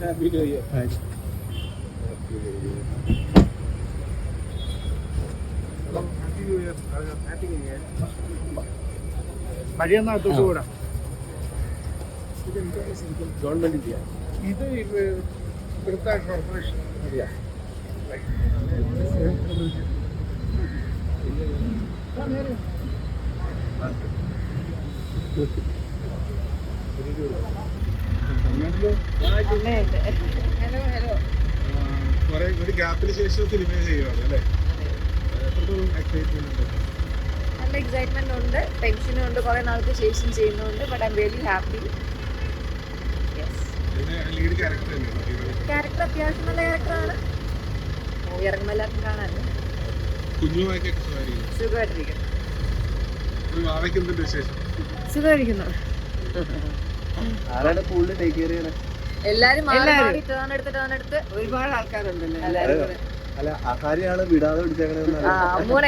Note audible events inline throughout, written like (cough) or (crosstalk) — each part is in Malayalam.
Happy Year. ഇയർ മഴയൊന്നകത്തോട്ട് കൂടാം ഗവൺമെന്റ് ചെയ്യാം ഇത് ഇത് ഇവിടുത്തെ കോർപ്പറേഷൻ. അറിയാം ഹലോ ഹലോ കുറെ ഒരു ഗ്യാപ്പിന് ശേഷം സിനിമ ചെയ്യുവാണ് അല്ലേ നല്ല എക്സൈറ്റ്മെന്റ് ഉണ്ട് ടെൻഷനും ഉണ്ട് കുറെ നാൾക്ക് ശേഷം ചെയ്യുന്നുണ്ട് but I'm very happy character അത്യാവശ്യം നല്ല ക്യാരക്ടറാണ് മൂവി ഇറങ്ങുമ്പോൾ എല്ലാവർക്കും കാണാമല്ലോ സുഖമായിട്ടിരിക്കുന്നു സുഖമായിരിക്കുന്നു ആരാണ് കൂടുതൽ ടേക്ക് കെയർ ചെയ്യണേ? എല്ലാരും ഒരുപാട് ആൾക്കാരുണ്ടല്ലോ? അല്ല ആഹാരിയാണ് വിടാതെ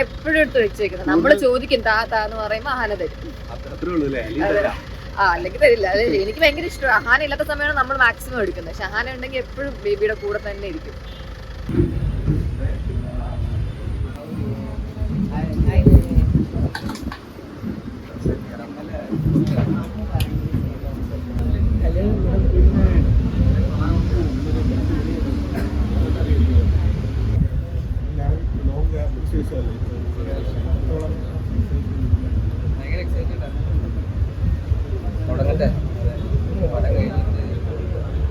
എപ്പോഴും എടുത്ത് വെച്ചേക്കുന്നത്. നമ്മൾ ചോദിക്കും താ താ എന്ന് പറയുമ്പോ ആഹാന തരും. അത്രേ ഉള്ളൂ അല്ലേ? ആ അല്ലെങ്കിൽ തരില്ല. എനിക്ക് ഭയങ്കര ഇഷ്ടമാണ്. അഹാന ഇല്ലാത്ത സമയമാണ് നമ്മൾ മാക്സിമം എടുക്കുന്നത്. പക്ഷെ അഹാന ഉണ്ടെങ്കിൽ എപ്പോഴും ബേബിയുടെ കൂടെ തന്നെ ഇരിക്കും ഞാൻ ലോങ് ഗ്യാപ്പിന് ശേഷമല്ലേ എത്രത്തോളം ഭയങ്കര എക്സൈറ്റഡ് ആണ്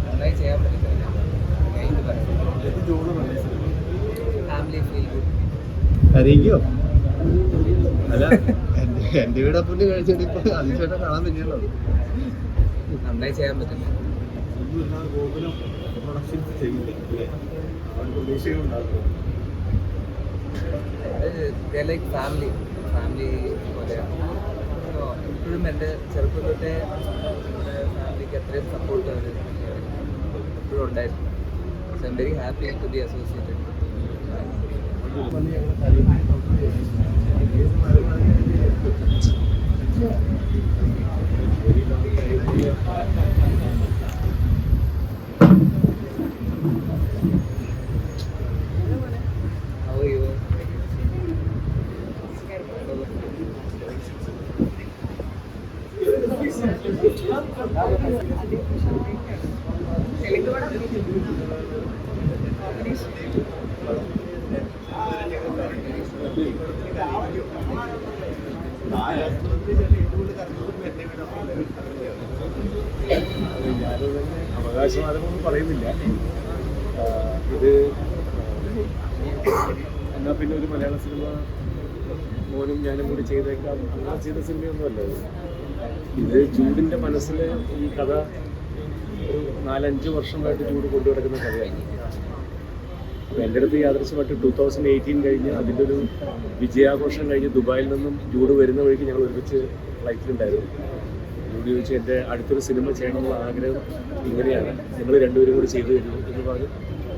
നന്നായി ചെയ്യാൻ പറ്റില്ല ഫാമിലി ഫീൽ അല്ല എന്റെ എന്റെ വീട് അപ്പുണ്ട് കഴിച്ചിട്ട് ഇപ്പൊ അതിശേഷം കാണാൻ പറ്റിയല്ലോ. നന്നായി ചെയ്യാൻ പറ്റില്ല ലൈക്ക് ഫാമിലി ഫാമിലി പോലെയാണ്. എപ്പോഴും എന്റെ ചെറുപ്പം തൊട്ടേ ഫാമിലിക്ക് അത്രയും സപ്പോർട്ട് അവർ എപ്പോഴും ഉണ്ടായിരുന്നു. So I'm very happy to be associated How are you? ഞാനത് തന്നെ അവകാശവാദമൊന്നും പറയുന്നില്ല ഇത് എന്നാ പിന്നെ ഒരു മലയാള സിനിമ മോനും ഞാനും കൂടി ചെയ്തേക്കാം. അങ്ങനെ ചെയ്ത സിനിമയൊന്നുമല്ല ഇത്. ചൂടിന്റെ മനസ്സിൽ ഈ കഥ നാലഞ്ച് വർഷമായിട്ട് ചൂട് കൊണ്ടുനടക്കുന്ന കഥയാണ്. അപ്പോൾ എന്റെ അടുത്ത് യാദൃശ്യമായിട്ട് ടൂ തൗസൻഡ് എയ്റ്റീൻ കഴിഞ്ഞ് അതിന്റെ ഒരു വിജയാഘോഷം കഴിഞ്ഞ് ദുബായിൽ നിന്നും ചൂട് വരുന്ന വഴിക്ക് ഞങ്ങൾ ഒരുമിച്ച് ഫ്ലൈറ്റിലുണ്ടായിരുന്നു ചോദിച്ചു എന്റെ അടുത്തൊരു സിനിമ ചെയ്യണമെന്നുള്ള ആഗ്രഹം ഇങ്ങനെയാണ്. നിങ്ങൾ രണ്ടുപേരും കൂടി ചെയ്തു തരുമോ എന്ന് പറഞ്ഞു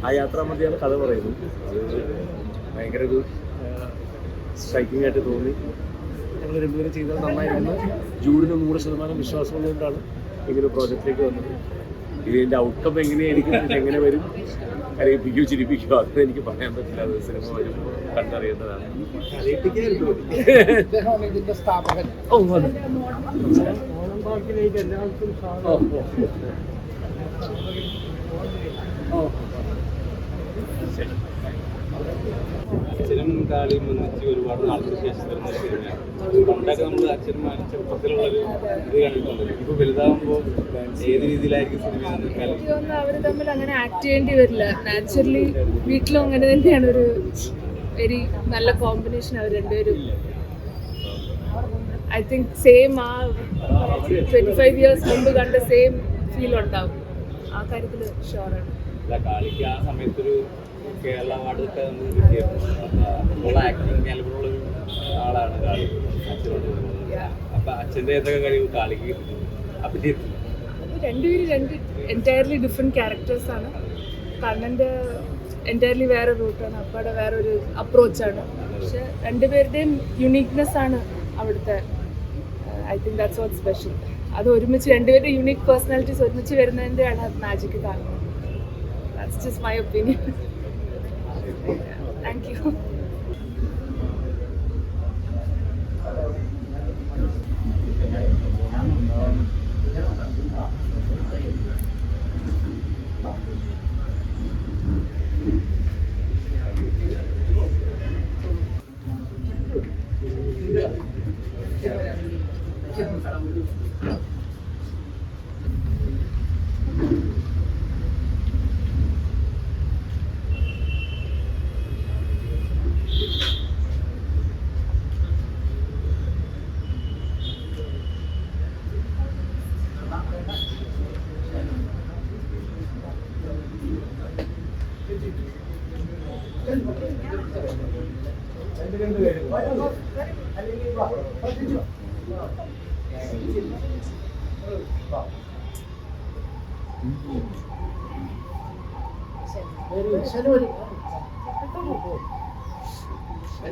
ആ യാത്രാമധ്യയാണ് കഥ പറയുന്നത് അത് ഭയങ്കര ഒരു സ്ട്രൈക്കിംഗ് ആയിട്ട് തോന്നി. ഞങ്ങൾ രണ്ടുപേരും ചെയ്താൽ നന്നായിരുന്നു. ജൂഡിന് നൂറ് ശതമാനം വിശ്വാസമുള്ളതുകൊണ്ടാണ് ഇങ്ങനെ ഒരു പ്രോജക്റ്റിലേക്ക് വന്നത്. ഇതിന്റെ ഔട്ട്കം എങ്ങനെയായിരിക്കും എങ്ങനെ വരും കരയിപ്പിക്കുകയോ ചിരിപ്പിക്കുകയോ അതൊന്നും എനിക്ക് പറയാൻ പറ്റില്ല. അത് സിനിമ വരുമ്പോൾ കണ്ടറിയേണ്ടതാണ്. (laughs) ഓ അതെ പാർക്കിലേക്ക് എല്ലാവർക്കും അച്ഛനും കാളിയും ഒന്നിച്ച് ഒരുപാട് നാൾക്ക് ശേഷം വരുന്ന ഒരു സിനിമയാണ്. പണ്ടൊക്കെ നമ്മൾ അച്ഛനും മകനും ചെറുപ്പത്തിലുള്ള ഒരു ഇത് കണ്ടിട്ടുണ്ട്. ഇപ്പൊ വലുതാകുമ്പോൾ ഏത് രീതിയിലായിരിക്കും സിനിമ കാലം എനിക്ക് തോന്നുന്നു അവർ തമ്മിൽ അങ്ങനെ ആക്ട് ചെയ്യേണ്ടി വരില്ല. നാച്ചുറലി വീട്ടിലും അങ്ങനെ തന്നെയാണ് ഒരു വെരി നല്ല കോമ്പിനേഷൻ അവർ രണ്ടുപേരും ഐ തിങ്ക് സെയിം ആ ട്വന്റി ഫൈവ് ഇയേഴ്സ് മുമ്പ് കണ്ട സെയിം ഫീൽ ഉണ്ടാവും. ആ കാര്യത്തിൽ ഷുവറാണ് കാളിക്ക് ആ സമയത്തൊരു കേരള അവാർഡ് ഒക്കെ നമുക്ക് കിട്ടിയിരുന്നു. അപ്പോൾ ആക്ടിങ് ഞാനിപ്പോഴുള്ള ഒരു ആളാണ് കാളി. അച്ഛനോട് അപ്പൊ അച്ഛന്റെ ഏതൊക്കെ കഴിവ് കാളിക്ക് കിട്ടുന്നു അഭിനയത്തിൽ അത് രണ്ടുപേരും രണ്ട് എന്റയർലി ഡിഫറെന്റ് ക്യാരക്ടേഴ്സാണ് കണ്ണന്റെ എന്റയർലി വേറെ റൂട്ടാണ് അപ്പയുടെ വേറെ ഒരു അപ്രോച്ചാണ് പക്ഷെ രണ്ടുപേരുടെയും യുണീക്നെസ് ആണ് അവിടുത്തെ I think that's what special അത് ഒരുമിച്ച് രണ്ടുപേരുടെ യൂണിക് പേഴ്സണാലിറ്റീസ് ഒരുമിച്ച് വരുന്നതിന്റെയാണ് അത് മാജിക് കാണുന്നത് that's just my opinion thank you Saya baru, saya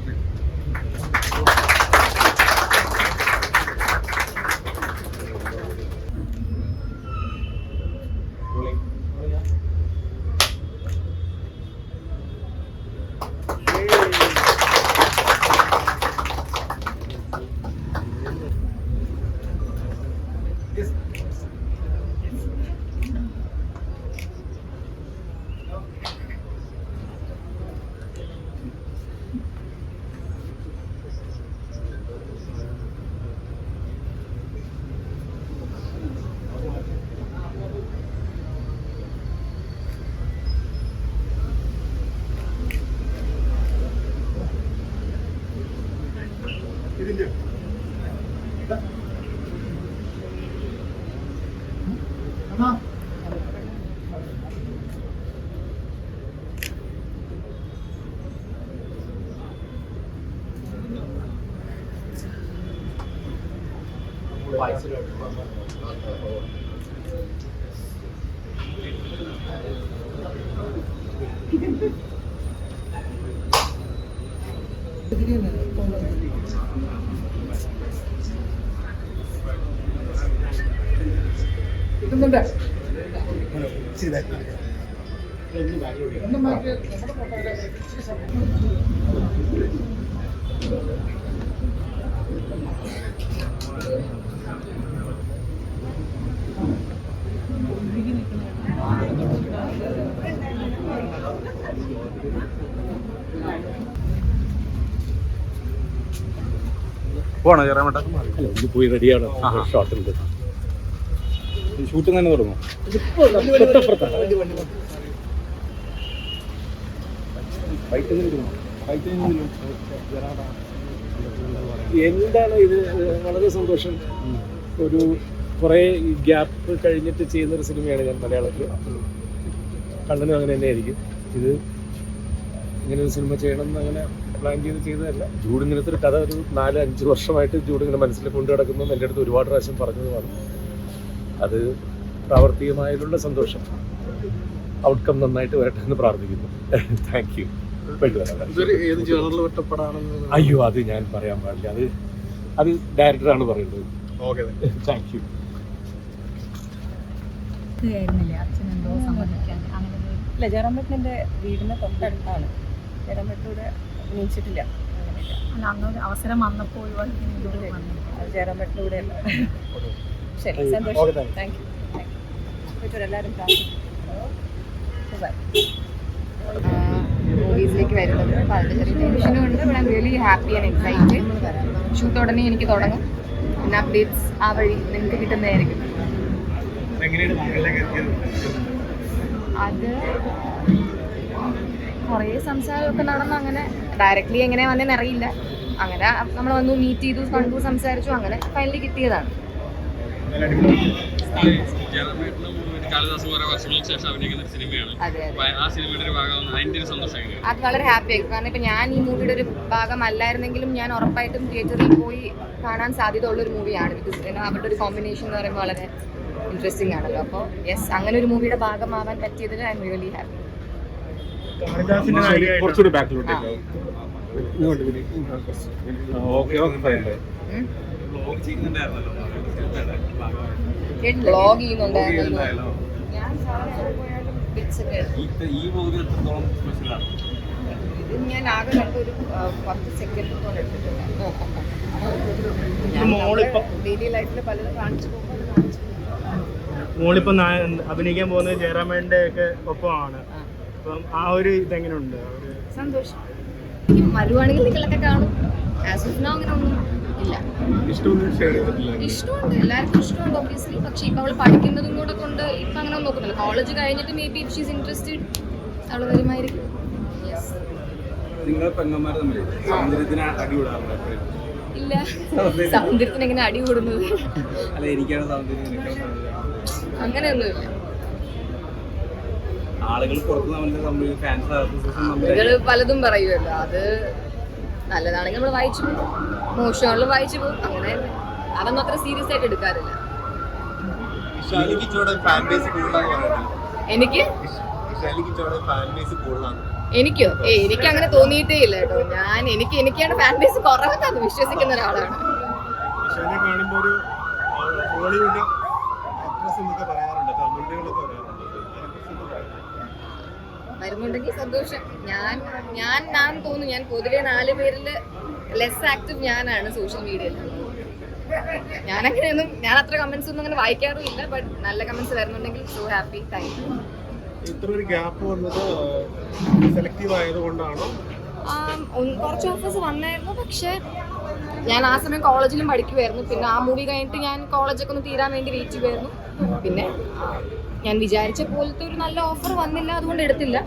വായിച്ചു കിട്ടുന്നുണ്ട് Thank you. പോണോ ചേരാൻ വേണ്ട ഇത് പോയി റെഡിയാണ് ഷോട്ടുണ്ട് ഷൂട്ടിംഗ് തന്നെ തുടങ്ങും. എന്താണ് ഇത്? വളരെ സന്തോഷം. ഒരു കുറേ ഗ്യാപ്പ് കഴിഞ്ഞിട്ട് ചെയ്യുന്ന ഒരു സിനിമയാണ് ഞാൻ മലയാളത്തിൽ കണ്ണനും അങ്ങനെ തന്നെയായിരിക്കും. ഇത് ഇങ്ങനെ ഒരു സിനിമ ചെയ്യണം എന്ന് അങ്ങനെ പ്ലാൻ ചെയ്ത് ചെയ്തതല്ല. ജൂഡ് ഇങ്ങനത്തെ ഒരു കഥ ഒരു നാല് അഞ്ച് വർഷമായിട്ട് ജൂഡ് ഇങ്ങനെ മനസ്സിൽ കൊണ്ടു കിടക്കുന്നു എന്റെ അടുത്ത് ഒരുപാട് പ്രാവശ്യം പറഞ്ഞതുമാണ്. അത് പ്രാവർത്തികമായതിലുള്ള സന്തോഷം. ഔട്ട്കം നന്നായിട്ട് വരട്ടെ എന്ന് പ്രാർത്ഥിക്കുന്നു. (laughs) താങ്ക് യു (laughs) അയ്യോ അത് ഞാൻ പറയാൻ പാടില്ല. അത് അത് ഡയറക്ടറാണ് പറയുന്നത്. താങ്ക് യു ഇല്ല ജയറാമേട്ടന്റെ വീടിന് തൊട്ടടുത്താണ്. അല്ല അന്നൊരു അവസരം വന്നപ്പോൾ അല്ല ശരി സന്തോഷം. താങ്ക് യു താങ്ക് യു എല്ലാവരും പ്രാർത്ഥിക്കും മൂവീസിലേക്ക് വരുന്നത്. അപ്പോൾ അതിന്റെ ചെറിയ ടെൻഷനും ഉണ്ട് but I really happy and excited shoot ഉടനെ എനിക്ക് തുടങ്ങും. പിന്നെ അപ്ഡേറ്റ്സ് ആ വഴി നിങ്ങൾക്ക് കിട്ടുന്നതായിരിക്കും. അത് കുറേ സംസാരമൊക്കെ നടന്നു. അങ്ങനെ ഡയറക്റ്റ്ലി എങ്ങനെ വന്നേന്ന് അറിയില്ല. അങ്ങനെ നമ്മൾ വന്നു മീറ്റ് ചെയ്തു കണ്ടു സംസാരിച്ചു. അങ്ങനെ ഫൈനലി കിട്ടിയതാണ്. കാളിദാസ് കുറെ വർഷങ്ങൾക്ക് ശേഷം അഭിനയിക്കുന്ന ഒരു സിനിമയാണ്. അപ്പൊ ആ സിനിമയുടെ ഒരു ഭാഗമാണ് അതിന്റെ ഒരു സന്തോഷം എങ്ങനെയാണ്? അത് വളരെ ഹാപ്പി ആയി കാരണം ഇപ്പൊ ഞാൻ ഈ മൂവിയുടെ ഒരു ഭാഗം അല്ലായിരുന്നെങ്കിലും ഞാൻ ഉറപ്പായിട്ടും തിയേറ്ററിൽ പോയി കാണാൻ സാധ്യത ഉള്ള ഒരു മൂവിയാണ് ബിക്കോസ് അവരുടെ ഒരു കോമ്പിനേഷൻ എന്ന് പറയുമ്പോൾ വളരെ ഇൻട്രസ്റ്റിംഗ് ആണല്ലോ. അപ്പോൾ യെസ് അങ്ങനെ ഒരു മൂവിയുടെ ഭാഗമാവാൻ പറ്റിയതിൽ ഐ എം റിയലി ഹാപ്പി കുറച്ചുകൂടി ബാക്കിലോട്ടേക്ക്. ഓക്കെ ഓക്കെ ഫൈൻ വ്ലോഗ് ചെയ്യുന്നുണ്ടായിരുന്നല്ലോ വ്ളോഗ് ചെയ്യുന്നുണ്ടായിരുന്നു. ഈ എത്രത്തോളം സ്പെഷ്യലാണ് ഇത് ഞാൻ ആകെ കണ്ടൊരു ആ, പത്ത് സെക്കൻഡ് കൊണ്ട് എടുത്തിട്ടുണ്ട് ഡെയിലി ലൈഫിൽ പലതും കാണിച്ചു കാണിച്ചു പോകും. മോളിപ്പോ അഭിനയിക്കാൻ പോകുന്നത് ജയറാമേന്റെ ഒക്കെ ഒപ്പമാണ്. അപ്പം ആ ഒരു ഇതെങ്ങനെയുണ്ട് സന്തോഷം. മരുവാണെങ്കിൽ വരുവാണെങ്കിൽ നിങ്ങളൊക്കെ കാണും. ആസ് ഓഫ് നോ അങ്ങനെ ഒന്നും ഇല്ല. ഇഷ്ടമുണ്ട് എല്ലാവർക്കും ഇഷ്ടമുണ്ട് ഒബ്വിയസ്ലി പക്ഷെ ഇപ്പൊ അവൾ പഠിക്കുന്നതും കൂടെ കൊണ്ട് ഇപ്പൊ അങ്ങനെ നോക്കുന്നില്ല. കോളേജ് കഴിഞ്ഞിട്ട് മേ ബി ഷീസ് ഇൻട്രസ്റ്റഡ് അവൾ വരുമായിരിക്കും. യെസ് നിങ്ങൾ പെങ്ങന്മാർ തമ്മിൽ സൗന്ദര്യത്തിന് എപ്പോഴും? ഇല്ല. സൗന്ദര്യത്തിന്? എങ്ങനെ അടി കൂടുന്നത്? അല്ല എനിക്കാണ് സൗന്ദര്യം. അങ്ങനെയൊന്നുമില്ല. ആളുകൾ പുറത്ത് തമ്മിൽ തമ്മിൽ ഫാൻസ് പലതും പറയുമല്ലോ അത് നല്ലതാണെങ്കിൽ നമ്മൾ വായിച്ചു മോശമുള്ള വായിച്ചു പോകും അങ്ങനെ അതൊന്നും അത്ര സീരിയസ് ആയിട്ട് എടുക്കാറില്ല. എനിക്ക് എനിക്കോ? ഏ എനിക്ക് അങ്ങനെ തോന്നിയിട്ടേ ഇല്ല കേട്ടോ. ഞാൻ എനിക്ക് എനിക്കാണ് ഫാൻ ബേസ് കുറവെന്ന് വിശ്വസിക്കുന്ന ഒരാളാണ്? വരുന്നുണ്ടെങ്കിൽ സന്തോഷം. ഞാൻ ഞാൻ ഞാൻ തോന്നുന്നു. ഞാൻ പൊതുവെ നാല് പേരിൽ ലെസ് ആക്റ്റീവ് ഞാനാണ് സോഷ്യൽ മീഡിയയിൽ ഞാൻ അങ്ങനെയൊന്നും ഞാൻ അത്ര കമന്റ്സ് ഒന്നും അങ്ങനെ വായിക്കാറുമില്ല ബട്ട് നല്ല കമന്റ്സ് വരുന്നുണ്ടെങ്കിൽ സോ ഹാപ്പി താങ്ക് യു ഇത്ര ഒരു ഗ്യാപ്പ് വന്നത് സെലക്റ്റീവ് ആയതുകൊണ്ടാണോ? ആം, കുറച്ച് ഓഫേഴ്സ് വന്നായിരുന്നു പക്ഷേ ഞാൻ ആ സമയം കോളേജിലും പഠിക്കുമായിരുന്നു പിന്നെ ആ മൂവി കഴിഞ്ഞിട്ട് ഞാൻ കോളേജൊക്കെ ഒന്ന് തീരാൻ വേണ്ടി വെയിറ്റ് ചെയ്യുമായിരുന്നു പിന്നെ ഞാൻ വിചാരിച്ച പോലത്തെ ഒരു നല്ല ഓഫർ വന്നില്ല അതുകൊണ്ട് എടുത്തില്ല.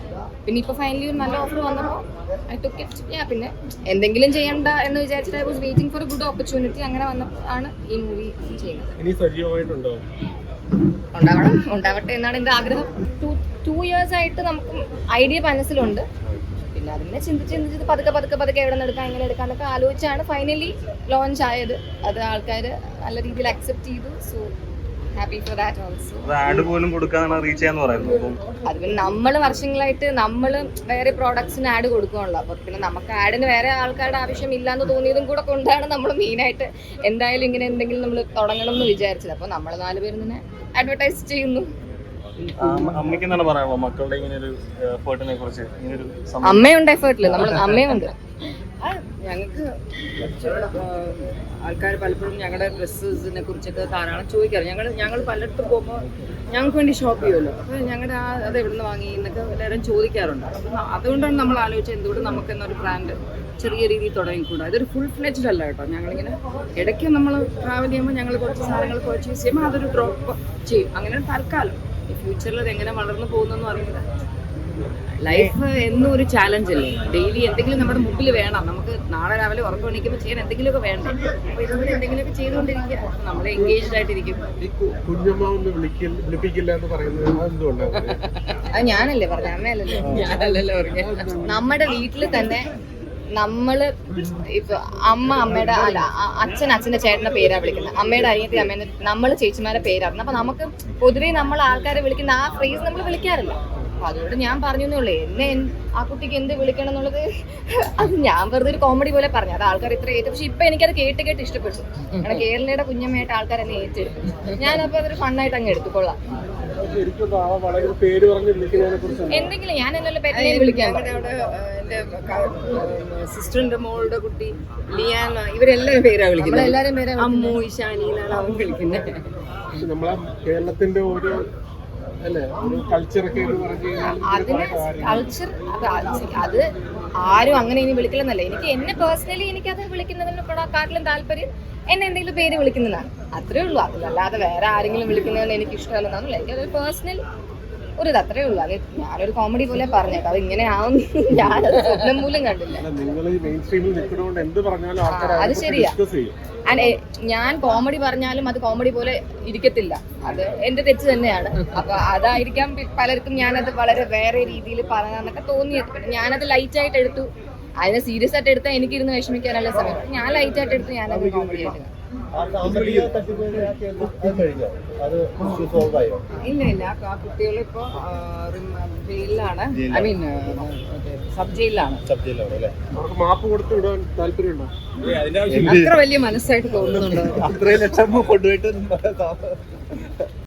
പിന്നെ ഇപ്പോൾ ഫൈനലി ഒരു നല്ല ഓഫർ വന്നപ്പോൾ ഐ ടുക്ക് ഇറ്റ് ഞാൻ പിന്നെ എന്തെങ്കിലും ചെയ്യണ്ട എന്ന് വിചാരിച്ചിട്ട് I was waiting for a good opportunity അങ്ങനെ വന്നപ്പോൾ ആണ് ഈ മൂവി ചെയ്യുന്നത്. ഉണ്ടാവണം. ഉണ്ടാവട്ടെ എന്നാണ് എന്റെ ആഗ്രഹം. ടു ടു ഇയേഴ്സ് ആയിട്ട് നമുക്ക് ഐഡിയ മനസ്സിലുണ്ട്. പിന്നെ അതിനെ ചിന്തിച്ച് ചിന്തിച്ച് പതുക്കെ പതുക്കെ പതുക്കെ എവിടെ നിന്ന് എടുക്കാം എങ്ങനെ എടുക്കാം എന്നൊക്കെ ആലോചിച്ചാണ് ഫൈനലി ലോഞ്ച് ആയത്. അത് ആൾക്കാർ നല്ല രീതിയിൽ അക്സെപ്റ്റ് ചെയ്തു. So happy for that also ad പോലും കൊടുക്കാന്നാണ് റീച്ച് ചെയ്യാന്ന് പറയുന്നത്. അപ്പം അത് പിന്നെ നമ്മൾ വർഷങ്ങളായിട്ട് നമ്മൾ വേറെ പ്രോഡക്ട്സിന് ആഡ് കൊടുക്കുകയുള്ളൂ അപ്പോൾ പിന്നെ നമുക്ക് ആഡിന് വേറെ ആൾക്കാരുടെ ആവശ്യമില്ല എന്ന് തോന്നിയതും കൂടെ കൊണ്ടാണ് നമ്മൾ മെയിനായിട്ട് എന്തായാലും ഇങ്ങനെ എന്തെങ്കിലും നമ്മൾ തുടങ്ങണം എന്ന് വിചാരിച്ചത്. അപ്പോൾ നമ്മൾ നാലുപേരും തന്നെ അഡ്വർടൈസ് ചെയ്യുന്നു. അമ്മയ്ക്ക് എന്താണ് പറയാനുള്ളത്? മക്കളുടെ ഇങ്ങനെ ഒരു എഫേർട്ടിനെ കുറിച്ച് ഇങ്ങനെ ഒരു അമ്മയുണ്ട് എഫേർട്ടിൽ നമ്മൾ അമ്മയുണ്ട്. ഞങ്ങൾക്ക് ആൾക്കാർ പലപ്പോഴും ഞങ്ങളുടെ ഡ്രസ്സസിനെ കുറിച്ചൊക്കെ ധാരാളം ചോദിക്കാറ്. ഞങ്ങൾ ഞങ്ങൾ പലയിടത്തും പോകുമ്പോൾ ഞങ്ങൾക്ക് വേണ്ടി ഷോപ്പ് ചെയ്യുമല്ലോ അപ്പോൾ ഞങ്ങളുടെ ആ അത് എവിടെ നിന്ന് വാങ്ങി എന്നൊക്കെ എല്ലാവരും ചോദിക്കാറുണ്ട്. അതുകൊണ്ടാണ് നമ്മൾ ആലോചിച്ചത് എന്തുകൊണ്ട് നമുക്ക് എന്നൊരു ബ്രാൻഡ് ചെറിയ രീതിയിൽ തുടങ്ങിക്കൂടാ. ഇതൊരു ഫുൾ ഫ്ലെജ്ഡ് അല്ല കേട്ടോ. ഞങ്ങളിങ്ങനെ ഇടയ്ക്ക് നമ്മൾ ട്രാവൽ ചെയ്യുമ്പോൾ ഞങ്ങൾ കുറച്ച് സാധനങ്ങൾ പർച്ചേസ് ചെയ്യുമ്പോൾ അതൊരു ഡ്രോപ്പ് ചെയ്യും. അങ്ങനെ തൽക്കാലം. ഫ്യൂച്ചറിൽ അത് എങ്ങനെ വളർന്നു പോകുന്നെന്ന് അറിയില്ല. ലൈഫ് എന്നും ഒരു ചാലഞ്ച് അല്ലേ? ഡെയിലി എന്തെങ്കിലും നമ്മുടെ മുമ്പിൽ വേണം. നമുക്ക് നാളെ രാവിലെ ഉറക്കം എണീക്കുമ്പോൾ ചെയ്യാൻ എന്തെങ്കിലുമൊക്കെ വേണ്ടേ? അപ്പോൾ ഇതുപോലെ എന്തെങ്കിലുമൊക്കെ ചെയ്തുകൊണ്ടിരിക്കുക. നമ്മൾ എൻഗേജ്ഡ് ആയിട്ടിരിക്കും. അത്? ഞാനല്ലേ പറഞ്ഞ അമ്മയല്ലല്ലോ. ഞാനല്ലല്ലോ നമ്മുടെ വീട്ടിൽ തന്നെ നമ്മൾ ഇപ്പൊ അമ്മ അമ്മയുടെ അല്ല അച്ഛൻ അച്ഛന്റെ ചേട്ടന്റെ പേരാ വിളിക്കുന്നത്. അമ്മയുടെ അനിയത്തി അമ്മേന്റെ നമ്മൾ ചേച്ചിമാരുടെ പേരാണ് അപ്പൊ നമുക്ക് പൊതുവേ നമ്മൾ ആൾക്കാരെ വിളിക്കുന്ന ആ ഫ്രേസ് നമ്മൾ വിളിക്കാറില്ല. അപ്പൊ അതുകൊണ്ട് ഞാൻ പറഞ്ഞു എന്നേ ഉള്ളൂ. എന്നെ ആ കുട്ടിക്ക് എന്ത് വിളിക്കണം എന്നുള്ളത് (laughs) അത് ഞാൻ വെറുതെ ഒരു കോമഡി പോലെ പറഞ്ഞു. അത് ആൾക്കാർ ഇത്ര ഏറ്റവും പക്ഷെ ഇപ്പൊ എനിക്കത് കേട്ട് കേട്ട് ഇഷ്ടപ്പെട്ടു. കാരണം കേരളയുടെ കുഞ്ഞമ്മയായിട്ട് ആൾക്കാർ എന്നെ ഏറ്റെടുത്തു. ഞാനപ്പോ അതൊരു ഫണ്ണായിട്ട് അങ്ങ് എടുത്തുകൊള്ളാം ശരിക്കും ആ വളരെ പേര് പറഞ്ഞ് വിളിക്കുന്നതിനെ കുറിച്ച് എന്തെങ്കിലും ഞാൻ എന്നല്ല പെറ്റിനെ വിളിക്കാം സിസ്റ്ററിന്റെ മോളുടെ കുട്ടി ലിയാന ഇവരെല്ലാരും പേരാ വിളിക്കുന്നത്. എല്ലാരും പേരാ അമ്മു ഇഷാനി എന്നാണ് അവൻ വിളിക്കുന്നത്. കേരളത്തിന്റെ ഒരു അതിന് കൾച്ചർ അത് ആരും അങ്ങനെ ഇനി വിളിക്കില്ലെന്നല്ല എനിക്ക് എന്നെ പേഴ്സണലി എനിക്കത് വിളിക്കുന്നതിനെക്കാട്ടിലും താല്പര്യം എന്നെ എന്തെങ്കിലും പേര് വിളിക്കുന്നതാണ്. അത്രേ ഉള്ളൂ. അതിലല്ലാതെ വേറെ ആരെങ്കിലും വിളിക്കുന്നതെന്ന് എനിക്ക് ഇഷ്ടമല്ലെന്നൊന്നുമില്ല എനിക്കതൊരു പേഴ്സണൽ ഒരു ഇത് അത്രേ ഉള്ളൂ. അത് ഞാനൊരു കോമഡി പോലെ പറഞ്ഞേക്കാം. അത് ഇങ്ങനെ ആവും. (laughs) ഞാൻ സ്വപ്നം പോലും കണ്ടില്ല. അത് ശരിയാ. ഞാൻ കോമഡി പറഞ്ഞാലും അത് കോമഡി പോലെ ഇരിക്കത്തില്ല. അത് എന്റെ തെറ്റ് തന്നെയാണ്. അപ്പൊ അതായിരിക്കാം പലർക്കും ഞാനത് വളരെ വേറെ രീതിയിൽ പറഞ്ഞെന്നൊക്കെ തോന്നിയത്. പിന്നെ ഞാനത് ലൈറ്റ് ആയിട്ട് എടുത്തു. അതിനെ സീരിയസ് ആയിട്ട് എടുത്താൽ എനിക്കിരുന്ന് വിഷമിക്കാനുള്ള സമയം. ഞാൻ ലൈറ്റ് ആയിട്ട് എടുത്ത് ഞാനത് കോമഡി ആയിട്ട്. ഇല്ല ഇല്ല കുട്ടികൾ ഇപ്പോ ജയിലിലാണ് ഐ മീൻ സബ് അവർക്ക് മാപ്പ് കൊടുത്ത് വിടാൻ താല്പര്യമുണ്ടോ അത്ര വലിയ മനസ്സായിട്ട് തോന്നുന്നുണ്ടോ അത്രയും ലക്ഷം കൊണ്ടുപോയിട്ട്